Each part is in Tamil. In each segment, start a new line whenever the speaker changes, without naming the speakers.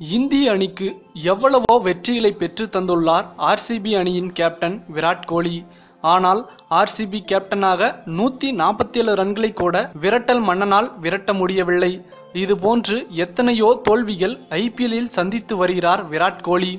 இந்திய அணிக்கு எவ்வளவோ வெற்றிகளை பெற்று தந்துள்ளார் ஆர்சிபி அணியின் கேப்டன் விராட் கோலி. ஆனால் ஆர்சிபி கேப்டனாக நூத்தி நாற்பத்தி ஏழு ரன்களை கூட விரட்டல் மன்னனால் விரட்ட முடியவில்லை. இதுபோன்று எத்தனையோ தோல்விகள் ஐபிஎல்லில் சந்தித்து வருகிறார் விராட் கோலி.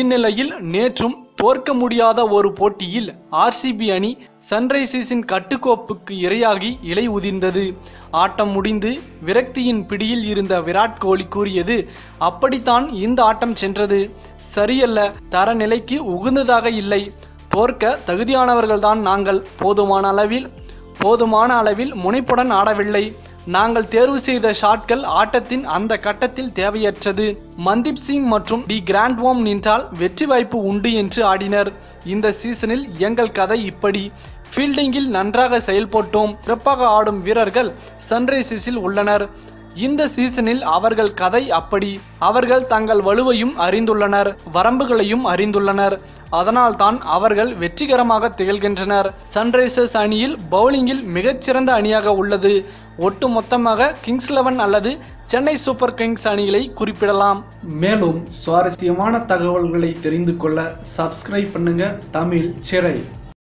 இந்நிலையில் நேற்றும் தோற்க முடியாத ஒரு போட்டியில் ஆர்சிபி அணி சன்ரைசர்ஸின் கட்டுக்கோப்புக்கு இரையாகி இலை உதிர்ந்தது. ஆட்டம் முடிந்து விரக்தியின் பிடியில் இருந்த விராட் கோலி கூறியது அப்படித்தான் இந்த ஆட்டம் சென்றது. சரியல்ல தரநிலைக்கு உகுந்ததாக இல்லை. தோற்க தகுதியானவர்கள்தான் நாங்கள். போதுமான அளவில் போதுமான அளவில் முனைப்புடன் ஆடவில்லை. நாங்கள் தேர்வு செய்த ஷாட்கள் ஆட்டத்தின் அந்த கட்டத்தில் தேவையற்றது. மன்தீப் சிங் மற்றும் டி கிராண்ட்வாம் நின்றால் வெற்றி வாய்ப்பு உண்டு என்று ஆடினர். இந்த சீசனில் எங்கள் கதை இப்படி. ஃபீல்டிங்கில் நன்றாக செயல்பட்டோம். சிறப்பாக ஆடும் வீரர்கள் சன்ரைசர்ஸில் உள்ளனர். இந்த சீசனில் அவர்கள் கதை அப்படி. அவர்கள் தங்கள் வலுவையும் அறிந்துள்ளனர். வரம்புகளையும் அறிந்துள்ளனர். அதனால்தான் அவர்கள் வெற்றிகரமாக திகழ்கின்றனர். சன்ரைசர்ஸ் அணியில் பவுலிங்கில் மிகச்சிறந்த அணியாக உள்ளது. ஒட்டு மொத்தமாக கிங்ஸ் லெவன் அல்லது சென்னை சூப்பர் கிங்ஸ் அணிகளை குறிப்பிடலாம். மேலும் சுவாரஸ்யமான தகவல்களை தெரிந்து கொள்ள சப்ஸ்கிரைப் பண்ணுங்க தமிழ் சிறை.